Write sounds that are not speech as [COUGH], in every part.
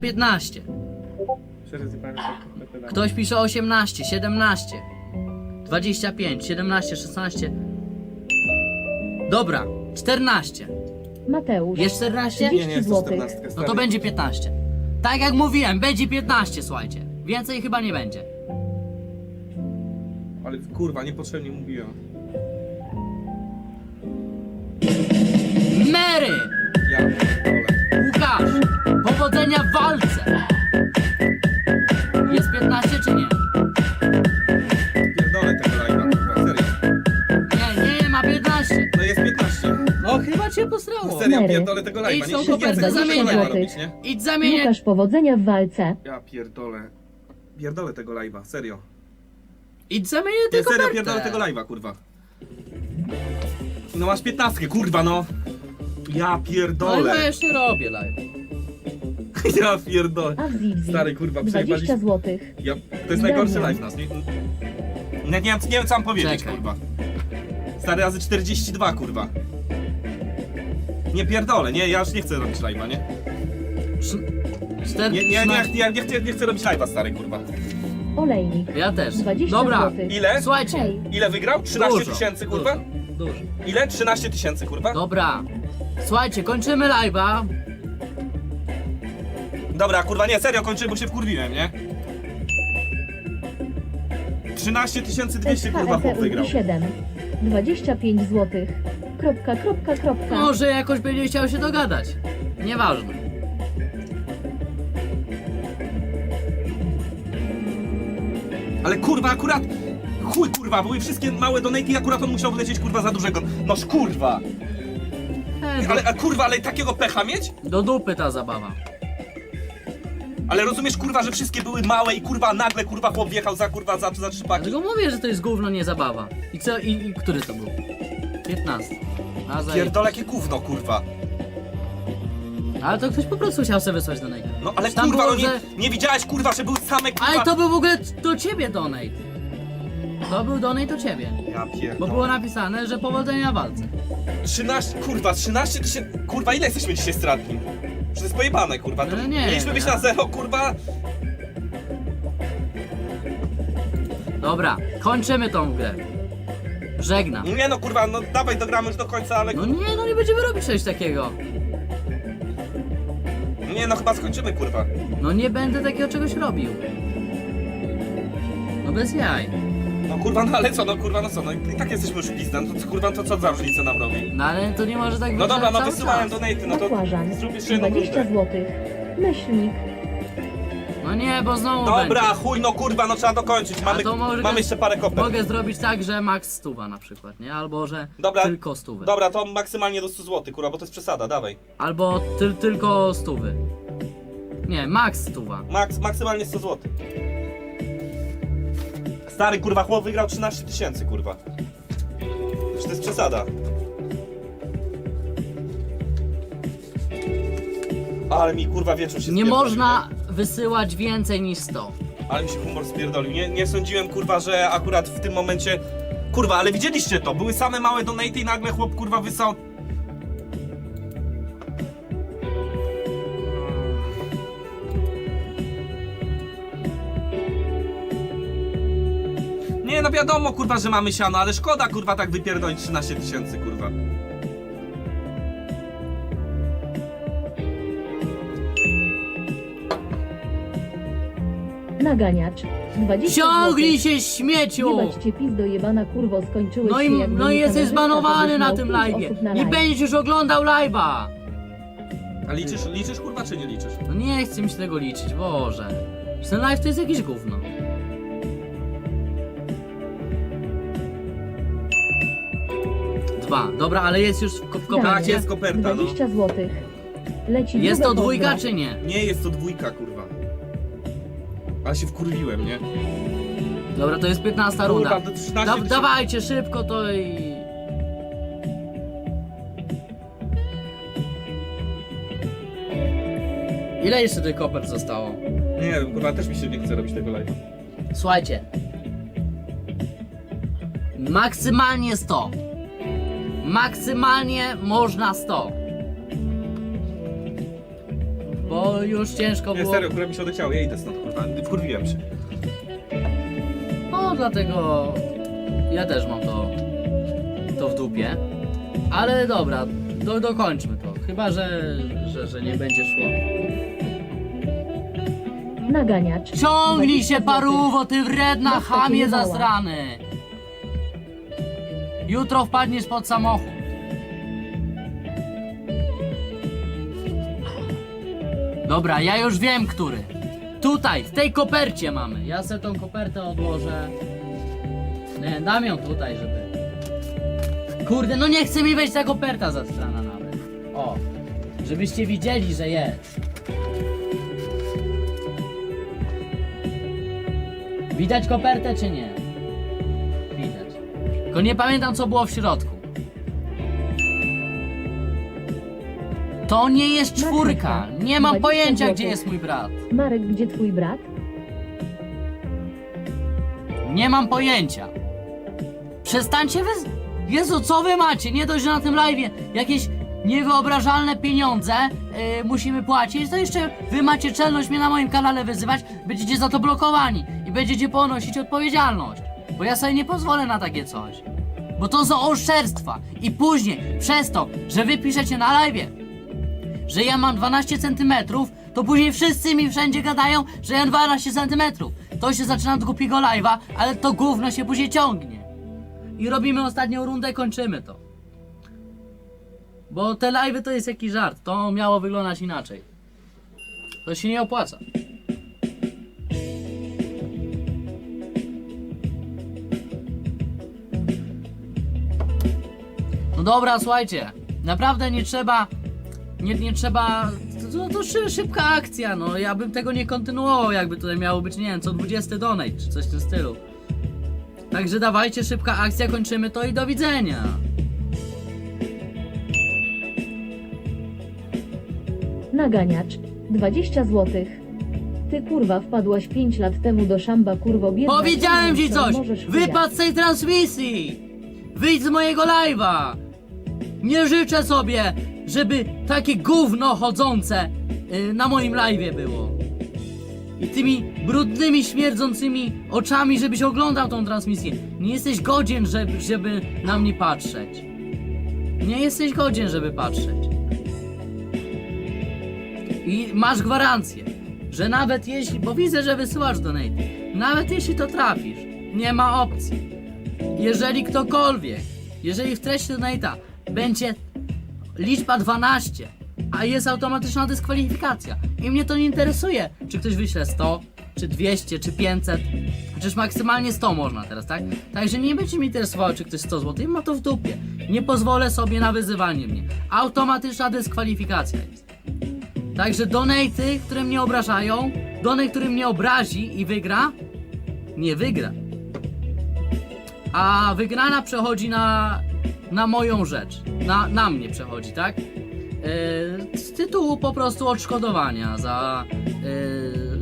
15. Ktoś pisze 18, 17, 25, 17, 16. Dobra, 14. Mateusz. Jest 14? Nie, nie, jest to złotych. 14. No stary. to będzie 15. Tak jak mówiłem, będzie 15, słuchajcie. Więcej chyba nie będzie. Ale kurwa, niepotrzebnie mówiłem. Mary! Ja pierdolę. Łukasz! Powodzenia w walce! Jest 15 czy nie? Pierdolę tego live'a, kurwa, serio. Nie, nie, ma 15. No jest 15. No chyba cię posrało. Serio, Mary. pierdolę tego live'a. Idź tą Nie, nie, kopertę, zamieniaj. live'a robić, nie? Idź zamienię. Łukasz, powodzenia w walce. Ja pierdolę. Pierdolę tego live'a, serio. Idź zamienię Nie, tylko serio, pierdolę tego live'a, kurwa. No masz 15, kurwa, no. Ja No i pierdolę. ja jeszcze robię live. [LAUGHS] Ja pierdolę. A w. Stary, kurwa, 20 przejebaliśmy. złotych. Ja, to jest najgorszy Damian. live nas. Nie, nie, nie, wiem, nie wiem co mam powiedzieć, Czekaj. kurwa. Stary razy 42, kurwa. Nie pierdolę, nie, ja już nie chcę robić live'a, nie? Czter... Nie, nie, nie, nie, nie, chcę, nie chcę robić live'a, stary, kurwa. Olejnik. Ja też. 20 Dobra, złotych. Ile? słuchajcie. Hej. Ile wygrał? 13 Dużo, tysięcy, kurwa? Dużo, dużo. Ile? 13 tysięcy, kurwa? Dobra. Słuchajcie, kończymy live'a. Dobra, kurwa, nie, serio, kończymy, bo się wkurwiłem, nie? 13 200, kurwa, chłop wygrał. SKFU 7. 25 złotych. Kropka, kropka, kropka. Może jakoś będzie chciał się dogadać. Nieważne. Ale kurwa, akurat... Chuj, kurwa, były wszystkie małe donaty i akurat on musiał wlecieć, kurwa, za dużego. Noż, kurwa. Ale, kurwa, ale takiego pecha mieć? do, dupy ta zabawa. Ale rozumiesz, kurwa, że wszystkie były małe i kurwa, nagle, kurwa, chłop wjechał za, kurwa, za, za trzy paki. Dlatego mówię, że to jest gówno, nie zabawa. I co, i, i który to był? 15. A za... Pierdolę, jakie gówno, kurwa. Ale to ktoś po prostu chciał sobie wysłać do niego. No ale Tam kurwa, było, no nie, że- nie widziałeś, kurwa, że były same, kurwa... Ale to był w ogóle do ciebie donate. To był donate do ciebie. Ja Bo pierdolę. było napisane, że powodzenia w walce. 13, kurwa, 13 tysięcy... Kurwa, ile jesteśmy dzisiaj stratni? Że to jest pojebane, kurwa. To No nie, Mieliśmy być nie. na zero, kurwa. Dobra, kończymy tą grę. Żegnam. Nie no, kurwa, no dawaj, dogramy już do końca, ale... No nie, no nie będziemy robić czegoś takiego. Nie no, chyba skończymy, kurwa. No nie będę takiego czegoś robił. No bez jaj. No kurwa, no ale co, no kurwa, no co, no i tak jesteśmy już pizdem, to co, kurwa, to co za różnicę nam robi? No ale to nie może tak być No dobra, no cały wysyłałem czas. donaty, no to Bakłażan. zrób jeszcze jedną 20 rundę. złotych. Myślnik. No nie, bo znowu Dobra, będzie. chuj, no kurwa, no trzeba dokończyć, mamy, to może- mamy jeszcze parę kopek. Mogę zrobić tak, że max stuwa na przykład, nie? Albo że Dobra. tylko stówy. Dobra, to maksymalnie do 100 zł, kurwa, bo to jest przesada, dawaj. Albo ty, tylko stówy. Nie, max stuwa. Maks, maksymalnie 100 zł. Stary, kurwa, chłop wygrał 13 tysięcy, kurwa. Przecież to jest przesada. Ale mi, kurwa, wieczór się Nie spierdolił, można wysyłać więcej niż 100. Ale mi się humor spierdolił. Nie, nie sądziłem, kurwa, że akurat w tym momencie... Kurwa, ale widzieliście to. Były same małe donaty i nagle chłop, kurwa, wysłał... Nie, no wiadomo, kurwa, że mamy siano, ale szkoda, kurwa, tak wypierdolić 13 tysięcy, kurwa. Naganiacz. 20 Ciągnij się śmieciu! Jebać cię pizdo jebana kurwo skończyłeś No i, się jak no i jesteś kamerzysta, zbanowany żebyś na miał tym pięć live'ie. osób na Nie live. będziesz już oglądał live'a! A liczysz, liczysz, kurwa, czy nie liczysz? No nie chcę mi się tego liczyć, Boże. Że Ten live to jest jakieś gówno. Dwa. Dobra, ale jest już w, ko- w Tak, kopercie. jest koperta, no. 20 złotych. Leci Jest to druga dwójka pozdra. czy nie? Nie jest to dwójka, kurwa. Ale się wkurwiłem, nie? Dobra, to jest 15 Kurwa, runda. to 13 Da, tysięcy. dawajcie szybko to i... Ile jeszcze tych kopert zostało? Nie wiem, kurwa, też mi się nie chce robić tego live'a. Słuchajcie. Maksymalnie 100. Maksymalnie można 100. bo już ciężko Nie, było. serio, kurwa mi się odechciało, ja idę stąd, kurwa, wkurwiłem się. No dlatego ja też mam to, to w dupie. Ale dobra, do, dokończmy to. Chyba, że, że, że nie będzie szło. Naganiacz. Ciągnij 20 się paruwo, ty wredna Matka cię chamie zasrany! Jutro wpadniesz pod samochód. Dobra, ja już wiem, który. Tutaj, w tej kopercie mamy. Ja sobie tą kopertę odłożę. Nie, dam ją tutaj, żeby... Kurde, no nie chce mi wejść ta koperta zastrana nawet. O, żebyście widzieli, że jest. Widać kopertę czy nie? Tylko nie pamiętam co było w środku. To nie jest czwórka. Nie mam 20 pojęcia gdzie jest mój brat. Marek, gdzie twój brat? Nie mam pojęcia. Przestańcie wy... Jezu, co wy macie? Nie dość, że na tym live jakieś niewyobrażalne pieniądze yy, musimy płacić, to jeszcze wy macie czelność mnie na moim kanale wyzywać, będziecie za to blokowani i będziecie ponosić odpowiedzialność. Bo ja sobie nie pozwolę na takie coś. Bo to są oszczerstwa. I później, przez to, że wy piszecie na live, że ja mam 12 cm, to później wszyscy mi wszędzie gadają, że ja mam 12 cm. To się zaczyna od głupiego live'a, ale to gówno się później ciągnie. I robimy ostatnią rundę, kończymy to. Bo te live'y to jest jakiś żart, to miało wyglądać inaczej. To się nie opłaca. Dobra, słuchajcie, naprawdę nie trzeba, nie, nie trzeba, to, to szy, szybka akcja, no ja bym tego nie kontynuował, jakby tutaj miało być, nie wiem, co 20 donate, czy coś w tym stylu. Także dawajcie, szybka akcja, kończymy to i do widzenia. Naganiacz. 20 złotych. Ty kurwa wpadłaś 5 lat temu do szamba kurwo biedna. Powiedziałem ci coś! Wypadł z tej transmisji! Wyjdź z mojego live'a! Nie życzę sobie, żeby takie gówno chodzące y, na moim live'ie było. I tymi brudnymi, śmierdzącymi oczami, żebyś oglądał tą transmisję. Nie jesteś godzien, żeby, żeby na mnie patrzeć. Nie jesteś godzien, żeby patrzeć. I masz gwarancję, że nawet jeśli, bo widzę, że wysyłasz donate, nawet jeśli to trafisz, nie ma opcji. Jeżeli ktokolwiek, jeżeli w treści donate'a będzie liczba 12, a jest automatyczna dyskwalifikacja i mnie to nie interesuje, czy ktoś wyśle 100, czy 200, czy 500, przecież maksymalnie 100 można teraz, tak? Także nie będzie mi interesowało, czy ktoś 100 zł, ma to w dupie. Nie pozwolę sobie na wyzywanie mnie. Automatyczna dyskwalifikacja jest. Także donaty, które mnie obrażają, donate, który mnie obrazi i wygra, nie wygra. A wygrana przechodzi na, na moją rzecz. Na, na mnie przechodzi, tak? Yy, z tytułu po prostu odszkodowania za,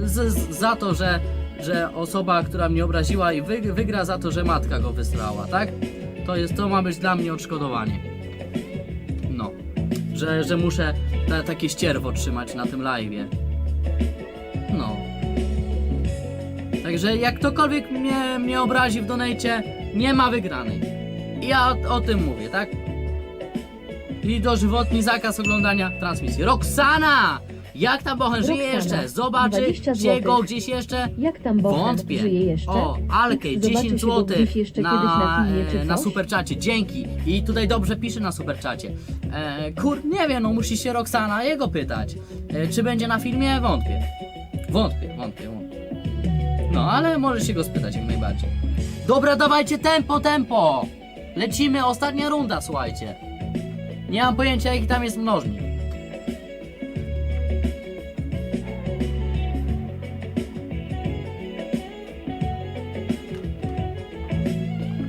yy, z, za to, że, że osoba, która mnie obraziła i wy, wygra za to, że matka go wysrała, tak? To jest, to ma być dla mnie odszkodowanie. No że, że muszę ta, takie ścierwo trzymać na tym live'ie. No. Także jak ktokolwiek mnie, mnie obrazi w donajcie, nie ma wygranej. I ja o, o tym mówię, tak? I dożywotni zakaz oglądania transmisji. Roxana! Jak tam Bochen żyje Roxana, jeszcze? Zobaczy 20 się go gdzieś jeszcze? Jak tam Bochen Wątpię. żyje jeszcze? O, Zobaczy 10 się go zł gdzieś jeszcze na, kiedyś na filmie, czy e, na coś? superczacie. Dzięki. I tutaj dobrze pisze na superczacie. E, kur, nie wiem, no musi się Roxana jego pytać. E, czy będzie na filmie? Wątpię. Wątpię, wątpię, wątpię. No, ale może się go spytać jak najbardziej. Dobra, dawajcie tempo, tempo! Lecimy, ostatnia runda, słuchajcie. Nie mam pojęcia jaki tam jest mnożnik.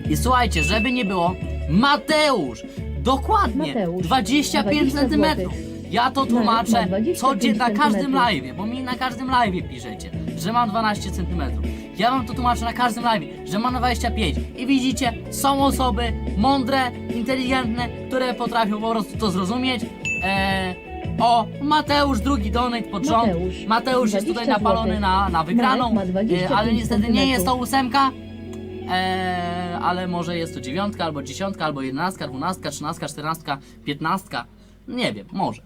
I słuchajcie, żeby nie było, Mateusz! Dokładnie! Mateusz, 25 20 cm. złotych. Ja to ma tłumaczę 25 codziennie na każdym centymetrów. live, bo mi na każdym live piszecie, że mam 12 cm. Ja wam to tłumaczę na każdym live, że mam 25. I widzicie, są osoby mądre, inteligentne, które potrafią po prostu to zrozumieć. Eee, O, Mateusz, drugi donate pod rząd. Mateusz, Mateusz jest tutaj 20 napalony złotych. na, na wygraną, Marek ma 25 e, ale niestety nie jest to ósemka. E, ale może jest to dziewiątka, albo dziesiątka, albo jedenastka, dwunastka, trzynastka, czternastka, piętnastka. Nie wiem, może.